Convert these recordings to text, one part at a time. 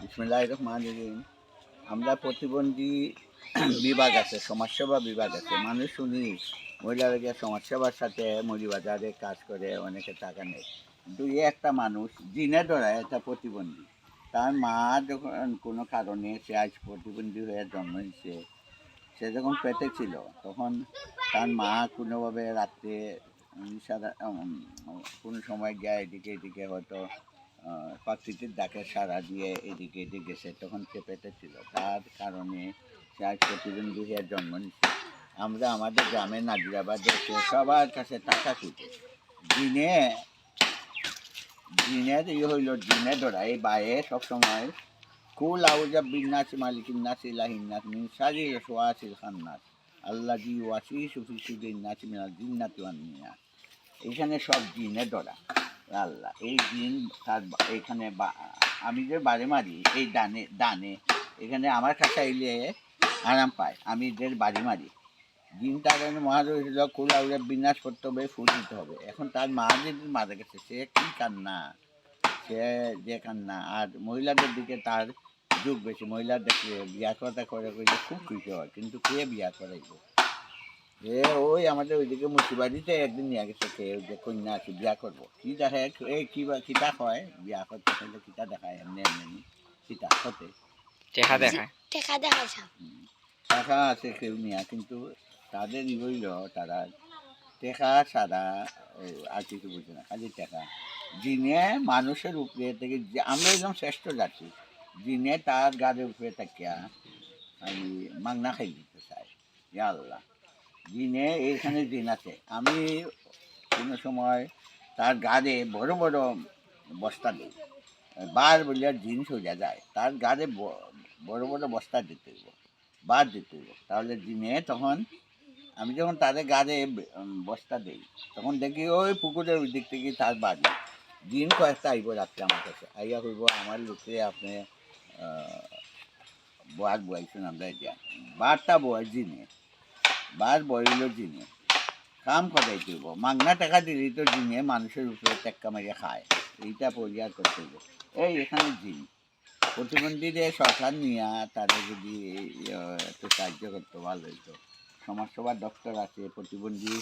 বিসমুল্লাহ রহমান রহিম। আমরা প্রতিবন্ধী বিভাগ আছে, সমাজসেবা বিভাগ আছে, মানুষ শুনি, মহিলারা গিয়ে সমাজসেবার সাথে মরিবাজারে কাজ করে, অনেকে টাকা নেয়। দুই একটা মানুষ দিনে ধরায় একটা প্রতিবন্ধী। তার মা যখন কোনো কারণে সে আজ প্রতিবন্ধী হয়ে জন্ম নিচ্ছে সে যখন পেটে ছিল, তখন তার মা কোনোভাবে রাত্রে সারা কোনো সময় গিয়ে এদিকে এদিকে হয়তো প্রাকৃতিক ডাকে সারা দিয়ে এদিকে এদিকে গেছে, তখন পেটে ছিল। তার কারণে সে আজ প্রতিবন্ধী হয়ে জন্ম নিচ্ছে আমরা আমাদের গ্রামে নাজিরাবাদে সবার কাছে টাকা খুঁজে দিনে দিনের ইয়ে হইল, দিনে ধরা, এই বায়ে সবসময় কুল আউজা বিন্যাসি মালিকিন নাসি লাহিন্নাস মিন সারি সোয়াসিল খান্নাস আল্লাহ জি ওয়াসি সুফি সুদিন নাসি মিনাল জিন্নাতি ওয়ান্নিয়া এখানে সব দিনে ধরা। আল্লাহ, এই দিন তার এখানে আমি যে বাড়ি মারি, এই ডানে ডানে, এখানে আমার কাছে আইলে আরাম পায়, আমি এদের বাড়ি মারি। দিন তার মহাদেব কুলাউরে বিন্যাস করতে হবে, ফুল দিতে হবে। এখন তার মা যেদিন মারা গেছে, সে কি কান্না? সে যে কান্না, আর মহিলাদের দিকে তার যুগ বেশি। মহিলা দেখলে বিয়া কথা করে খুব খুশি হয়, কিন্তু কে বিয়া করাইব? এ ওই আমাদের ওইদিকে মুর্শিবাড়িতে একদিন নিয়ে গেছে কে ওই যে কন্যা আছে বিয়া করব। কি দেখে এই কিবা কিতা হয় বিয়া করতে হলে কিতা দেখায়? এমনি এমনি কিতা হতে চেখা দেখায়। টেকা টাকা আছে কেউ নিয়া কিন্তু তাদের ই হইল তারা টেকা ছাড়া আর কিছু বুঝে না খালি টাকা। দিনে মানুষের উপরে থেকে আমরা একদম শ্রেষ্ঠ জাতি দিনে তার গাড়ির উপরে থাকিয়া আমি মাংনা খাই দিতে চাই ইয়া আল্লাহ। দিনে এইখানে দিন আছে। আমি কোনো সময় তার গাড়ে বড় বড় বস্তা দিই। বার বলিয়া দিন সোজা যায়। তার গাড়ে বড় বড় বস্তা দিতে হইব। বাদ দিতে হইব। তাহলে দিনে তখন আমি যখন তাদের গাড়ে বস্তা দিই, তখন দেখি ওই পুকুরের ওই দিক থেকে তার বাড়ি। দিন কয়েকটা আইব রাত্রে আমার কাছে। আইয়া কইব, আমার লোকে আপনি বার বয়াইছেন, আমরা এতিয়া বারটা বয় দিনে। বার বইল দিনে কাম করাই দিব মাগনা টাকা দিলেই তো দিনে মানুষের উপরে টেক্কা মারিয়া খায়। এইটা পরিহার করতে হইব। এই এখানে দিন প্রতিবন্ধীদের সরকার নিয়ে তাদের যদি একটু সাহায্য করতে ভালো হইতো। সমাজসেবার ডক্টর আছে প্রতিবন্ধী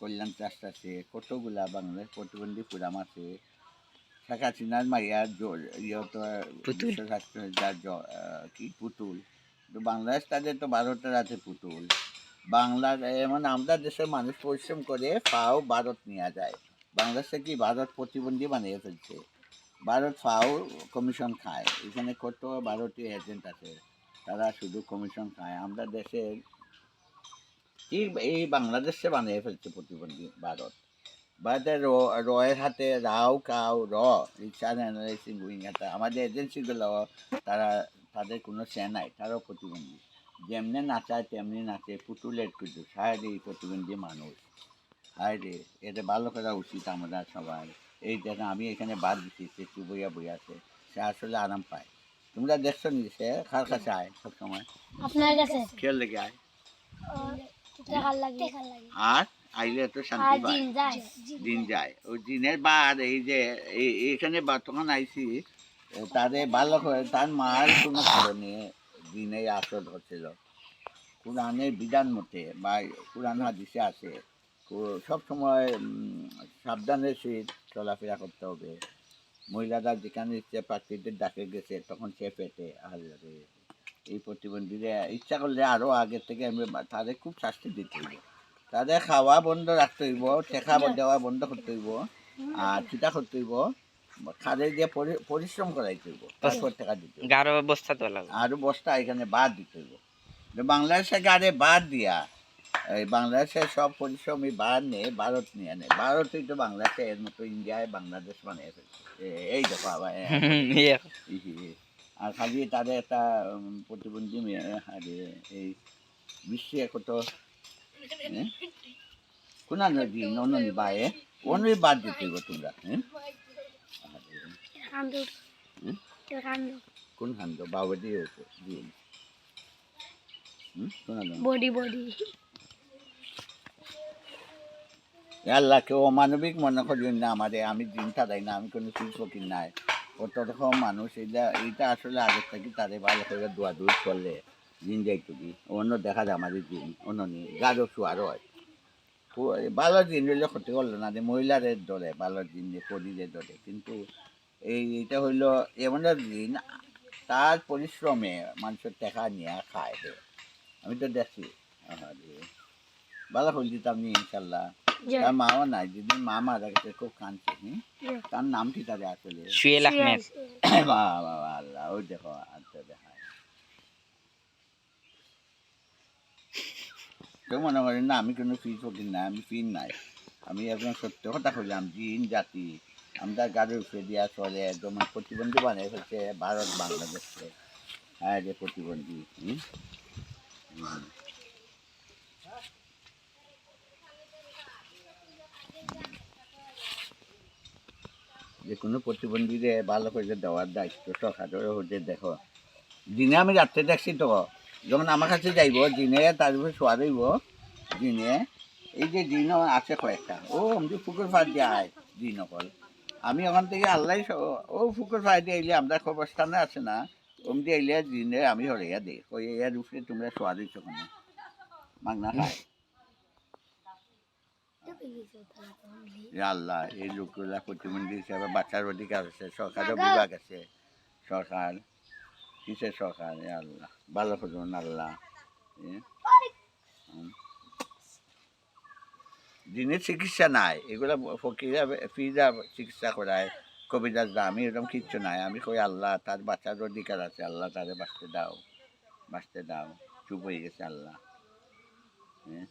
কল্যাণ ট্রাস্ট আছে কতগুলা বাংলাদেশ প্রতিবন্ধী পুরাম আছে। শেখ হাসিনার মাইয়ার ইয়ে কি পুতুল? তো বাংলাদেশ তাদের তো ভারতের আছে পুতুল। বাংলার মানে আমরা দেশের মানুষ পরিশ্রম করে ফাও ভারত নেওয়া যায়। বাংলাদেশে কি ভারত প্রতিবন্ধী বানিয়ে ফেলছে? ভারত ফাও কমিশন খায়। এখানে কত ভারতীয় এজেন্ট আছে? তারা শুধু কমিশন খায়। আমরা দেশের ঠিক এই বাংলাদেশে বানিয়ে ফেলছে প্রতিবন্ধী ভারত? ভারতের র- রয়ের হাতে রাও কাউ র রিসার্চ অ্যানালাইসিং উইং আমাদের এজেন্সিগুলো তারা, তাদের কোনো সে নাই। তারাও প্রতিবন্ধী। যেমনি নাচায় তেমনি নাচে পুতুলের পুজো সাহেব এই প্রতিবন্ধী মানুষ। হায় রে এটা ভালো করা উচিত আমরা সবাই এই দেখেন আমি এখানে বাদ দিচ্ছি সে চুপ বইয়া বই আছে সে আসলে আরাম পায়। তোমরা দেখছ নি সে? খার কাছে আয় সবসময়? আপনার কাছে? খেয়াল লেগে আয়। আর আইলে তো শান্তি পায়। দিন যায়। ওই দিনের বাদ এই যে এইখানে বর্তমান আইসি তাদের ভালো করে তার মার কোনো কারণে দিনে আসর হচ্ছিল। কোরআনের বিধান মতে বা কোরআন হাদিসে আছে সব সময় সাবধানের সহিত চলাফেরা করতে হবে। মহিলারা যেখানে ইচ্ছে প্রাকৃতিক ডাকে গেছে, তখন সে পেটে আর এই প্রতিবন্ধীরা ইচ্ছা করলে আরও আগের থেকে আমি তাদের খুব শাস্তি দিতে হইব। তাদের খাওয়া বন্ধ রাখতে হইব টেকা দেওয়া বন্ধ করতে হইব, আর চিটা করতে হইব। খাদে দিয়ে পরি- পরিশ্রম করাইতে হইব তারপর টাকা দিতে গারো বস্তা তো লাগবে। আরও বস্তা এখানে বাদ দিতে হইব। বাংলাদেশে গাড়ে বাদ দিয়া এই বাংলাদেশের সব পরিশ্রমই বাদ নিয়ে ভারত নিয়ে নেয়। ভারতই তো বাংলাদেশে এর মতো ইন্ডিয়ায় বাংলাদেশ এ- এই এ- ইয়ে। আর খালি তাদের একটা প্রতিবন্ধী এই বিশ্বে কত? কোন নদী ননী বায়ে অনই বাদ দিতে তোমরা হ্যাঁ আরে, কান্দুর? কান্দু কোন খান্দ বাবা দিয়ে হতো দিয়ে হুম? শোনা দাও বডি বডি। আল্লাহ কেউ অমানবিক মনে করিও না আমাদের। আমি দিন তারাই না আমি কোনো শিল্প নাই। কত রকম মানুষ এইটা এইটা আসলে আগের থেকে তারে ভালো করে দোয়া দূর করলে দিন যাইতো কি? অন্য দেখা যায় আমাদের দিন অন্য নেই। গাঢ় শুয়ার হয়। ভালো দিন হইলে ক্ষতি করল না। যে মহিলাদের ধরে ভালো দিন যে পরিদের ধরে কিন্তু এই এটা হইল এমন দিন তার পরিশ্রমে মানুষের টাকা নিয়ে খায়। আমি তো দেখছি। ভালো করে দিতাম নি ইনশাল্লাহ। তার মাও নাই মা মারা গেছে খুব কাঁদছে হুম? তার নাম কি তাদের আসলে? সুয়েল আহমেদ। বাহ বাহ বাহ, আল্লাহ ওই দেখো আচ্ছা দেখা কেউ মনে করেন না আমি কোনো ফির ফকির না আমি ফির নাই। আমি একদম সত্য কথা কইলাম জিন জাতি। আমরা গাড়ির দিয়া চলে একদম প্রতিবন্ধী বানিয়ে ফেলছে ভারত বাংলাদেশকে হ্যাঁ যে প্রতিবন্ধী। যে কোনো প্রতিবন্ধীদের ভালো করে দেওয়ার দায়িত্ব সরকারের হতে দেখো। দিনে আমি রাত্রে দেখছি তো যখন আমার কাছে যাইব, দিনে তার উপরে শোয়া রইব, দিনে, এই যে দিনও আছে কয়েকটা। ও, আমি পুকুর ফাট যায় দিন অকল আমি ওখান থেকে আল্লাহ ও ফুকুর দিয়ে এলে আমরা কবরস্থানে আছে না অমদি এলে দিনে আমি হরিয়া দিই ওই এর উপরে তোমরা শোয়া দিচ্ছ কেন? মাগনা খায়। আল্লাহ এই লোকগুলা প্রতিবন্ধী হিসাবে বাচ্চার অধিকার আছে সরকারের বিভাগ আছে। সরকার কিসের সরকার? আল্লাহ ভালো করুন আল্লাহ এ? হুম। দিনের চিকিৎসা নাই। এগুলো ফকিরা ফিরা চিকিৎসা করায়। কবিরাজ দা আমি এরকম কিচ্ছু নাই। আমি কই আল্লাহ তার বাচ্চার অধিকার আছে। আল্লাহ তারে বাঁচতে দাও। বাঁচতে দাও। চুপ হয়ে গেছে আল্লাহ। হ্যাঁ?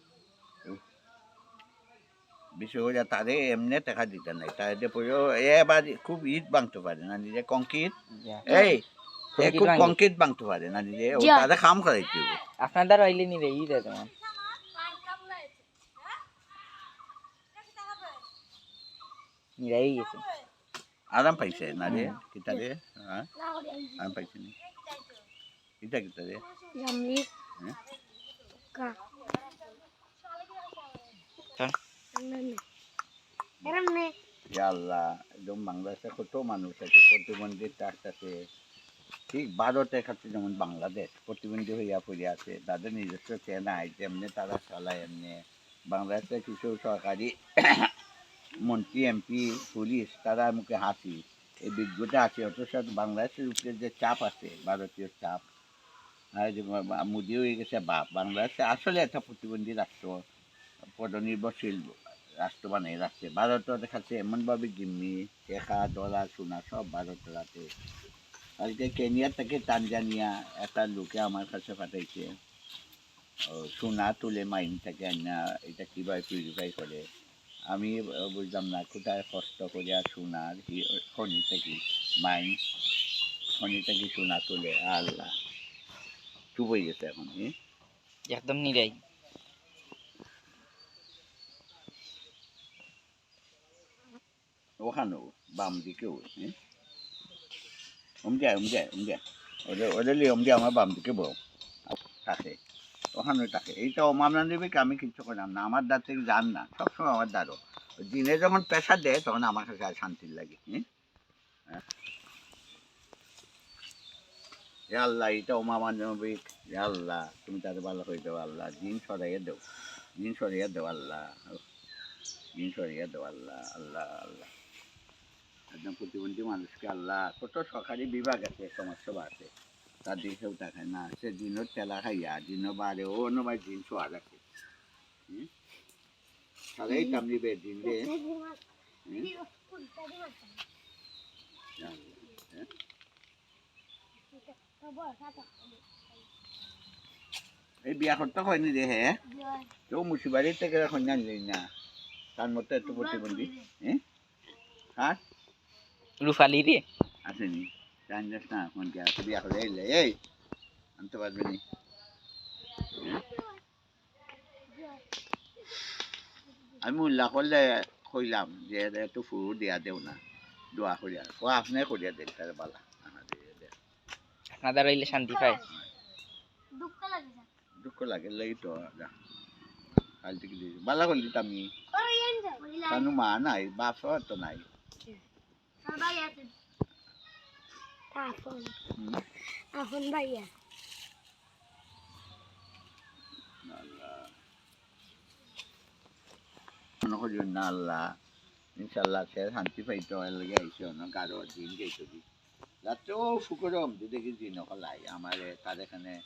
বিশেষ করে তারে এমনি টাকা দিতে নাই তারে পরেও এবার খুব ইট ভাঙতে পারে না নিজে কংক্রিট? এই খুব ভাঙে। কংক্রিট পারে না নিজে। ও যা। তারে কাম করাইতে হবে। আপনাদের হইলে নি রে ই দে তোমার নিরাই গেছে। আরাম পাইছে না রে? কিতা রে? হ্যাঁ? আরাম পাইছে নি? কিতা কিতা রে? জামলি হ্যাঁ? কা। আল্লাহ একদম বাংলাদেশে কত মানুষ আছে প্রতিবন্ধী ট্রাস্ট আছে। ঠিক ভারতের কাছে যেমন বাংলাদেশ প্রতিবন্ধী হইয়া পড়ে আছে তাদের নিজস্ব চেনা আছে এমনি তারা চালায় এমনি। বাংলাদেশে কিছু সরকারি মন্ত্রী এমপি, পুলিশ তারা মুখে হাসি। এই বিজ্ঞতা আছে, অথচ বাংলাদেশের উপরে যে চাপ আছে, ভারতীয় চাপ, আর যে বা- বা- মোদি হয়ে গেছে, বাপ, বাংলাদেশে আসলে একটা প্রতিবন্ধী রাষ্ট্র, পদনির্ভরশীল রাষ্ট্র বানিয়ে রাখছে। ভারতও দেখাচ্ছে এমনভাবে জিম্মি টেকা ডলার সোনা, সব ভারতের আছে কালকে কেনিয়া থেকে তানজানিয়া একটা লোকে আমার কাছে পাঠাইছে সোনা তুলে মাইন থেকে আনা এটা কীভাবে পিউরিফাই করে? আমি বুঝলাম না কোথায় কষ্ট করে আর সোনার খনি থেকে মাইন খনি থেকে সোনা তুলে? আল্লাহ। চুপ হয়ে গেছে এখন। একদম নিরাই। ওখানেও বাম দিকেও ওমদিয়া ওমদিয়া ওমদিয়া ওদের ওদের লিয়ে ওমদিয়া আমার বাম দিকে বউ থাকে ওখানে থাকে। এইটা ওমামনা দেবীকে আমি কিচ্ছু করলাম না। আমার দ্বার থেকে যান না। সবসময় আমার দ্বারও দিনে যখন প্রেশার দেয়, তখন আমার কাছে আর শান্তির লাগে হ্যাঁ। হ্যাঁ। আল্লাহ এটা এ আল্লাহ, তুমি তাদের ভালো করে দেও আল্লাহ। দিন সরাইয়া দেও। দিন সরাইয়া দেও, আল্লাহ। দিন সরাইয়া দেও, আল্লাহ আল্লাহ আল্লাহ। একদম প্রতিবন্ধী মানুষকে আল্লাহ, কত সরকারি বিভাগ আছে, সমাজসেবা আছে। তার দিকেও দেখায় না সে দিনও তেলা খাইয়া দিনও বারে ও নবাই দিন শোয়া রাখে তাহলে এই কামলি বে দিন দে এই বিয়া করতে হয়নি রে হ্যাঁ তো মুসিবাড়ির থেকে এখন জানলি না তার মতো একটু প্রতিবন্ধী হ্যাঁ হ্যাঁ রুফালি রে আসেনি জানিস না এখন আছে বিয়া করে এলে এই আনতে পারবে নি আমি উল্লাহ করলে কইলাম যে একটু ফুরু দিয়া দেও না দোয়া করিয়া ও আপনি করিয়া দেন তার বালা। আপনাদের হইলে শান্তি পায় দুঃখ লাগে দুঃখ লাগে লাই তো। কাল থেকে বালা করলি আমি কানু মা নাই বাপ তো নাই সবাই আছে আপন হুম? আপন ভাইয়া। আল্লাহ। ইনশাল্লাহ সে শান্তি পাইতে লাগে আইসে অন্য গারো দিন গেছে দি। রাত্রেও শুক্রম যদি দেখি দিন হলাই আমার তার এখানে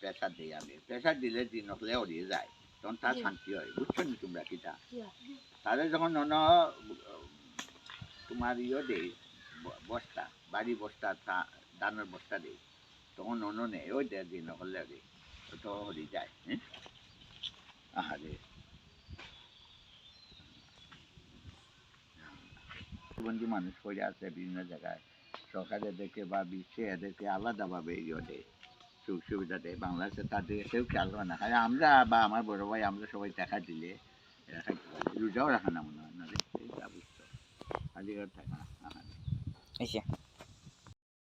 প্রেসার দিই আমি। প্রেসার দিলে দিন হলে হরিয়ে যায় তখন তার শান্তি হয়। বুঝছ নি তোমরা কিটা। যখন অন্য তোমার ইয়ে দেই ব- বস্তা, বাড়ি বস্তা ধানের বস্তা দেই। তখন অন্য নেই ওই দেড় দিন হলে রে তো হরি যায় হ্যাঁ আহারে বন্ধু মানুষ পড়ে আছে বিভিন্ন জায়গায়। সরকার এদেরকে বা বিশ্বে এদেরকে আলাদাভাবে ইয়ে দেয় সুখ সুবিধা দেয়। বাংলাদেশে তাদের কেউ খেয়াল করে না। খালি আমরা বা আমার বড় ভাই, আমরা সবাই দেখা দিলে রোজাও রাখা না মনে হয়। না খালি আর থাকা আহারে এই যে